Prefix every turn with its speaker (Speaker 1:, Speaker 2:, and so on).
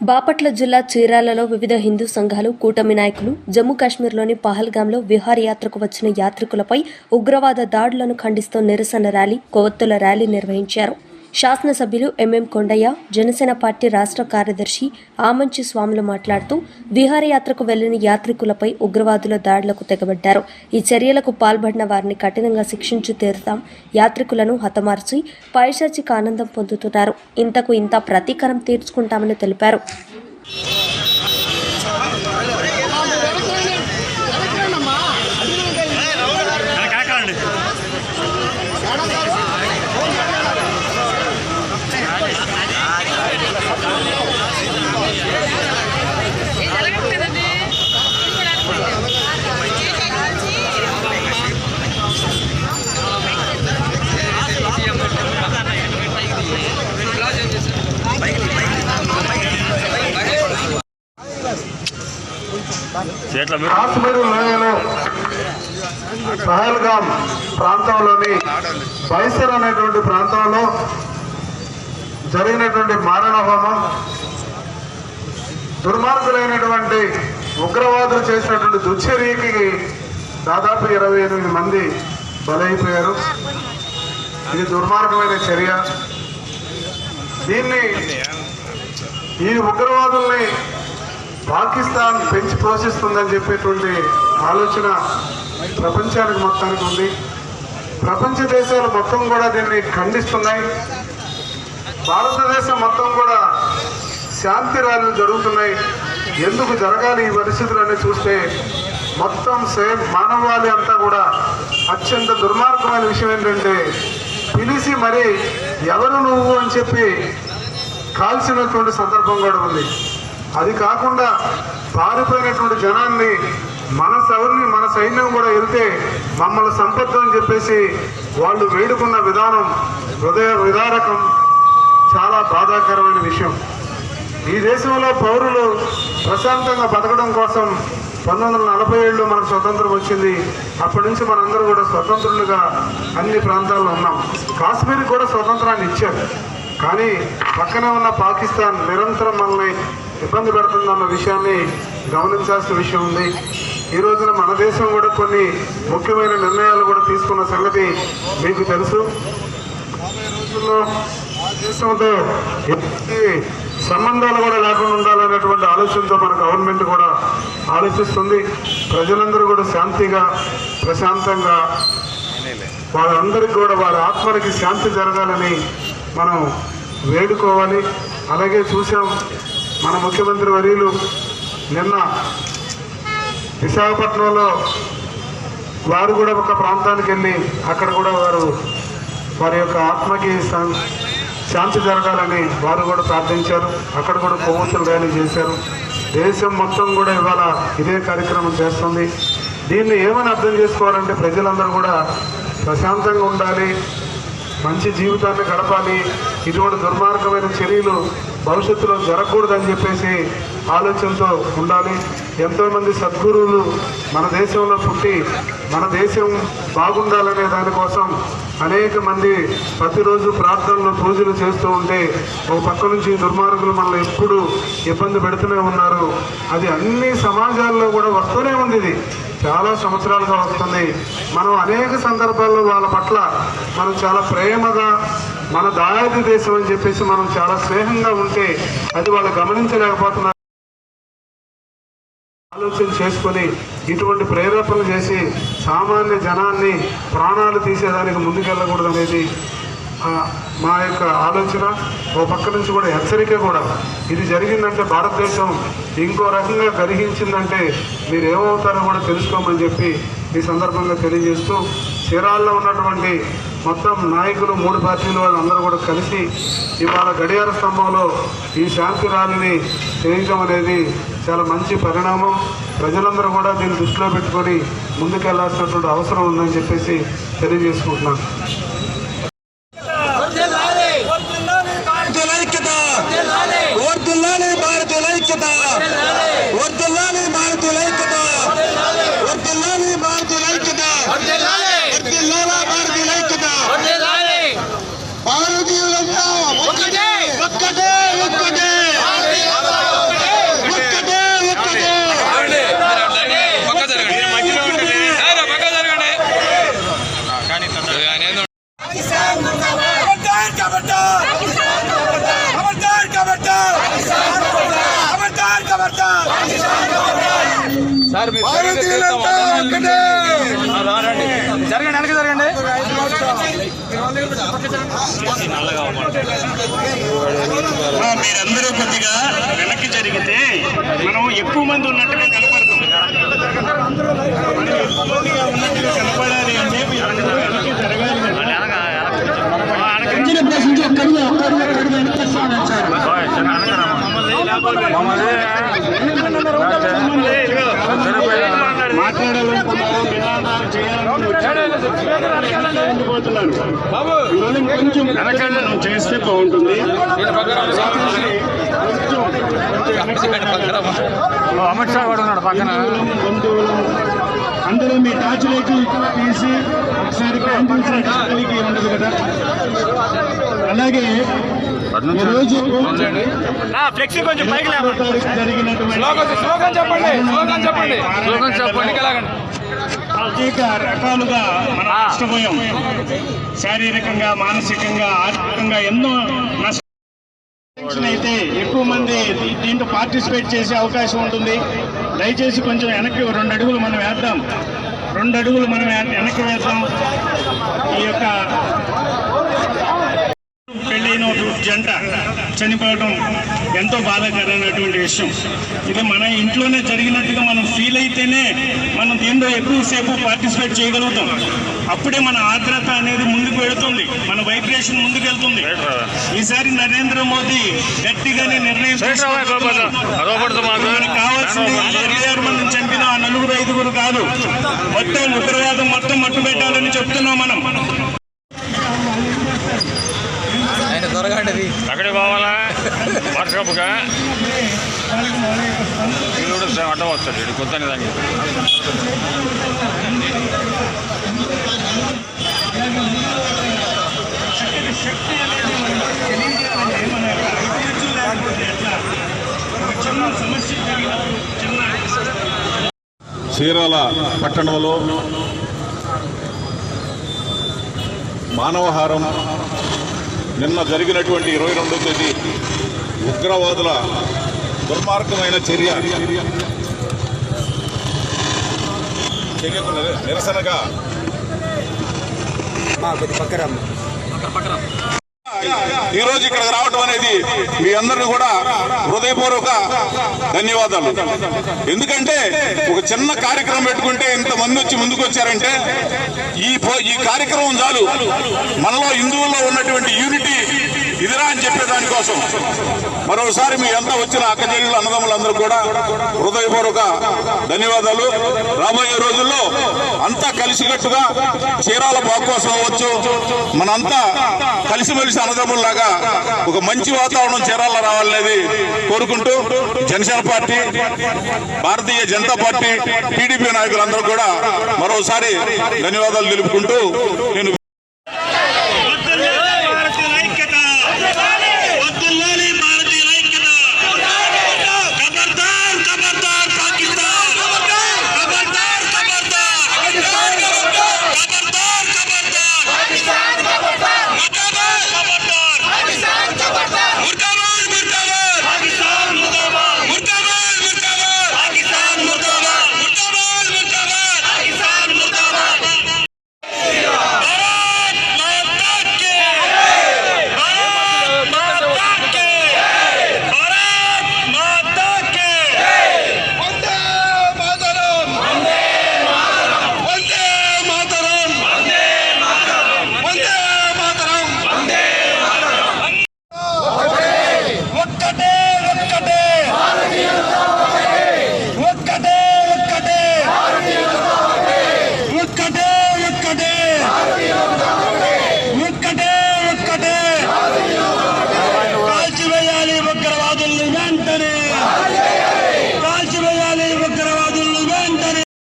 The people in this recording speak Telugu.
Speaker 1: బాపట్ల జిల్లా చీరాలలో వివిధ హిందూ సంఘాలు కూటమి నాయకులు జమ్మూ కాశ్మీర్లోని పహల్గాంలో విహారయాత్రకు వచ్చిన యాత్రికులపై ఉగ్రవాద దాడులను ఖండిస్తూ నిరసన ర్యాలీ కొవ్వొత్తుల ర్యాలీ నిర్వహించారు. శాసనసభ్యులు ఎంఎం కొండయ్య జనసేన పార్టీ రాష్ట్ర కార్యదర్శి ఆమంచి స్వాములు మాట్లాడుతూ విహారయాత్రకు వెళ్ళిన యాత్రికులపై ఉగ్రవాదుల దాడులకు తెగబడ్డారు. ఈ చర్యలకు పాల్పడిన వారిని కఠినంగా శిక్షించి తీరుతాం యాత్రికులను హతమార్చి పైశాచిక ఆనందం పొందుతున్నారు. ఇంతకు ఇంత ప్రతీకారం తీర్చుకుంటామని తెలిపారు.
Speaker 2: కాశ్మీర్ లోయలో పహల్గాం ప్రాంతంలోని బైసర్ అనేటువంటి ప్రాంతంలో జరిగినటువంటి మారణ హోమం దుర్మార్గులైనటువంటి ఉగ్రవాదులు చేసినటువంటి దుశ్చర్యకి దాదాపు ఇరవై ఎనిమిది మంది బలైపోయారు. ఇది దుర్మార్గమైన చర్య. దీన్ని ఈ ఉగ్రవాదుల్ని పాకిస్తాన్ పెంచి పోషిస్తుందని చెప్పేటువంటి ఆలోచన ప్రపంచానికి మొత్తానికి ఉంది. ప్రపంచ దేశాలు మొత్తం కూడా దీన్ని ఖండిస్తున్నాయి. భారతదేశం మొత్తం కూడా శాంతి ర్యాలీలు జరుగుతున్నాయి. ఎందుకు జరగాలి ఈ పరిస్థితులన్నీ చూస్తే మొత్తం సేమ్ మానవాళి అంతా కూడా అత్యంత దుర్మార్గమైన విషయం ఏంటంటే పిలిచి మరి ఎవరు నువ్వు అని చెప్పి కాల్చినటువంటి సందర్భం కూడా ఉంది. అది కాకుండా పారిపోయినటువంటి జనాన్ని మన సౌర్ని మన సైన్యం కూడా వెళ్తే మమ్మల్ని సంపద్దు అని చెప్పేసి వాళ్ళు వేడుకున్న విధానం హృదయ విదారకం చాలా బాధాకరమైన విషయం. ఈ దేశంలో పౌరులు ప్రశాంతంగా బతకడం కోసం పంతొమ్మిది వందల నలభై ఏడులో మనకు స్వతంత్రం వచ్చింది. అప్పటి నుంచి మనందరూ కూడా స్వతంత్రులుగా అన్ని ప్రాంతాల్లో ఉన్నాం. కాశ్మీర్కి కూడా స్వతంత్రాన్ని ఇచ్చారు. కానీ పక్కనే ఉన్న పాకిస్తాన్ నిరంతరం మనల్ని ఇబ్బంది పడుతుందన్న విషయాన్ని గమనించాల్సిన విషయం ఉంది. ఈ రోజున మన దేశం కూడా కొన్ని ముఖ్యమైన నిర్ణయాలు కూడా తీసుకున్న సంగతి మీకు తెలుసు. రాబోయే రోజుల్లో ఆ దేశంతో సంబంధాలు కూడా లేకుండా ఉండాలనేటువంటి ఆలోచనతో మన గవర్నమెంట్ కూడా ఆలోచిస్తుంది. ప్రజలందరూ కూడా శాంతిగా ప్రశాంతంగా వారందరికీ కూడా వారి ఆత్మలకి శాంతి జరగాలని మనం వేడుకోవాలి. అలాగే చూసాం మన ముఖ్యమంత్రి వర్యులు నిన్న విశాఖపట్నంలో వారు కూడా ఒక ప్రాంతానికి వెళ్ళి అక్కడ కూడా వారు వారి యొక్క ఆత్మకి శాంతి జరగాలని వారు కూడా ప్రార్థించారు. అక్కడ కూడా కొవ్వొత్తులు ర్యాలీ చేశారు. దేశం మొత్తం కూడా ఇవాళ ఇదే కార్యక్రమం చేస్తుంది. దీన్ని ఏమని అర్థం చేసుకోవాలంటే ప్రజలందరూ కూడా ప్రశాంతంగా ఉండాలి మంచి జీవితాన్ని గడపాలి. ఇటువంటి దుర్మార్గమైన చర్యలు భవిష్యత్తులో జరగకూడదని చెప్పేసి ఆలోచనతో ఉండాలి. ఎంతోమంది సద్గురువులు మన దేశంలో పుట్టి మన దేశం బాగుండాలనే దానికోసం అనేక మంది ప్రతిరోజు ప్రార్థనలు పూజలు చేస్తూ ఉంటే ఒక పక్క నుంచి దుర్మార్గులు మనల్ని ఎప్పుడు ఇబ్బంది పెడుతూనే ఉన్నారు. అది అన్ని సమాజాల్లో కూడా వస్తూనే ఉంది ఇది. చాలా సంవత్సరాలుగా వస్తుంది. మనం అనేక సందర్భాల్లో వాళ్ళ పట్ల మనం చాలా ప్రేమగా మన దాయాది దేశం అని చెప్పేసి మనం చాలా స్నేహంగా ఉంటే అది వాళ్ళు గమనించలేకపోతున్నారు. ఆలోచన చేసుకొని ఇటువంటి ప్రేరేపణలు చేసి సామాన్య జనాన్ని ప్రాణాలు తీసేదానికి ముందుకెళ్ళకూడదు అనేది మా యొక్క ఆలోచన. ఓ పక్క నుంచి కూడా హెచ్చరిక కూడా. ఇది జరిగిందంటే భారతదేశం ఇంకో రకంగా గ్రహించిందంటే మీరు ఏమవుతారో కూడా తెలుసుకోమని చెప్పి ఈ సందర్భంగా తెలియజేస్తూ చీరాల్లో ఉన్నటువంటి మొత్తం నాయకులు మూడు పార్టీల వాళ్ళందరూ కూడా కలిసి ఇవాళ గడియార స్తంభంలో ఈ శాంతి ర్యాలీని చేయటం అనేది చాలా మంచి పరిణామం. ప్రజలందరూ కూడా దీన్ని దృష్టిలో పెట్టుకొని ముందుకెళ్ళాల్సినటువంటి అవసరం ఉందని చెప్పేసి తెలియజేసుకుంటున్నాను.
Speaker 3: భారతీయులంతా ఒక్కటే.
Speaker 4: జరగండి వెనక జరగండి.
Speaker 5: మీరందరూ కొద్దిగా వెనక్కి జరిగితే మనం ఎక్కువ మంది ఉన్నట్టుగా కనపడతాం. ఉన్నట్టుగా కనపడాలి అంటే జరగాలి. కదా. ఆ, వెనక. మమ్మల్ని కొంచెం వెనకాల చేస్తే బాగుంటుంది అమిత్ షా కూడా ఉన్నాడు పక్కన బంధువులం అందరూ మీ టార్చ్లోకి తీసి ఒకసారి ఉండదు కదా అలాగే ఫ్లెక్సీ కొంచెం పైకి జరిగినటువంటి
Speaker 4: స్లోగన్ చెప్పండి స్లోగన్ చెప్పండి. స్లోగన్ చెప్పండి. ఇలాగండి
Speaker 5: అనేక రకాలుగా మనం నష్టపోయాం శారీరకంగా మానసికంగా ఆర్థికంగా ఎన్నో నష్ట అయితే ఎక్కువ మంది దీంట్లో పార్టిసిపేట్ చేసే అవకాశం ఉంటుంది. దయచేసి కొంచెం వెనక్కి రెండు అడుగులు మనం వేద్దాం. రెండు అడుగులు మనం వెన- వెనక్కి వేద్దాం. ఈ యొక్క జంట చనిపోవడం ఎంతో బాధాకరమైనటువంటి విషయం. ఇది మన ఇంట్లోనే జరిగినట్టుగా మనం ఫీల్ అయితేనే మనం దీంట్లో ఎక్కువసేపు పార్టిసిపేట్ చేయగలుగుతాం. అప్పుడే మన ఆర్ద్రత అనేది ముందుకు వెళుతుంది. మన వైబ్రేషన్ ముందుకు వెళ్తుంది. ఈసారి నరేంద్ర మోదీ గట్టిగానే నిర్ణయం కావాల్సింది ఇరవై ఆరు మందిని చంపిన ఆ నలుగురు ఐదుగురు కాదు. మొత్తం ఉగ్రవాదం మొత్తం మట్టు పెట్టాలని చెప్తున్నాం మనం.
Speaker 4: దొరకండి అది
Speaker 6: అక్కడికి పోవాలా కూడా సేమ్ అడ్డం వస్తాడు కొత్త దానికి
Speaker 7: చీరాల పట్టణంలో మానవహారం నిన్న జరిగినటువంటి ఇరవై రెండో తేదీ ఉగ్రవాదుల దుర్మార్గమైన చర్య. చర్యకు నిర- నిరసనగా ఈ రోజు ఇక్కడికి రావడం అనేది మీ అందరిని కూడా హృదయపూర్వక ధన్యవాదాలు. ఎందుకంటే ఒక చిన్న కార్యక్రమం పెట్టుకుంటే ఇంత మంది వచ్చి ముందుకు వచ్చారంటే ఈ పో- ఈ కార్యక్రమం చాలు. మనలో హిందువుల్లో ఉన్నటువంటి యూనిటీ ఇదిరా అని చెప్పే దానికోసం. మరోసారి మీ అంతా వచ్చిన అక్కచెల్లెలు అన్నదమ్ములందరూ కూడా హృదయపూర్వక ధన్యవాదాలు. రాబోయే రోజుల్లో అంతా కలిసికట్టుగా చీరాల బాగు కోసం అవ్వచ్చు. మనంతా కలిసిమెలిసి అన్నదమ్ముల్లాగా ఒక మంచి వాతావరణం చీరాల రావాలనేది కోరుకుంటూ Janasena party Bharatiya Janata party TDP నాయకులందరూ కూడా మరోసారి ధన్యవాదాలు తెలుపుకుంటూ నేను